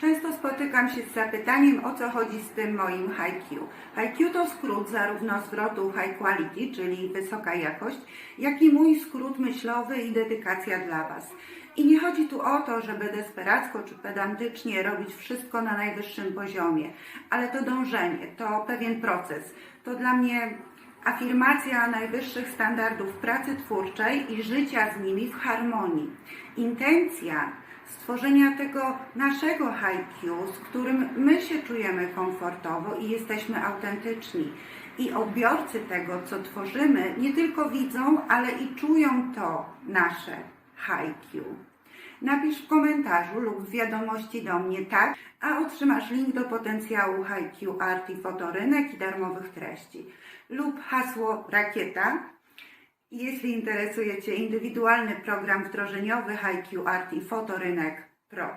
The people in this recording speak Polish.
Często spotykam się z zapytaniem, o co chodzi z tym moim HiQ. HiQ to skrót zarówno zwrotu high quality, czyli wysoka jakość, jak i mój skrót myślowy i dedykacja dla Was. I nie chodzi tu o to, żeby desperacko czy pedantycznie robić wszystko na najwyższym poziomie, ale to dążenie, to pewien proces. To dla mnie afirmacja najwyższych standardów pracy twórczej i życia z nimi w harmonii. Intencja stworzenia tego naszego HiQ, z którym my się czujemy komfortowo i jesteśmy autentyczni. I odbiorcy tego, co tworzymy, nie tylko widzą, ale i czują to nasze HiQ. Napisz w komentarzu lub w wiadomości do mnie tak, a otrzymasz link do potencjału HiQ Art i Fotorynek i darmowych treści. Lub hasło rakieta. Jeśli interesuje Cię indywidualny program wdrożeniowy HiQ Art i Fotorynek Pro.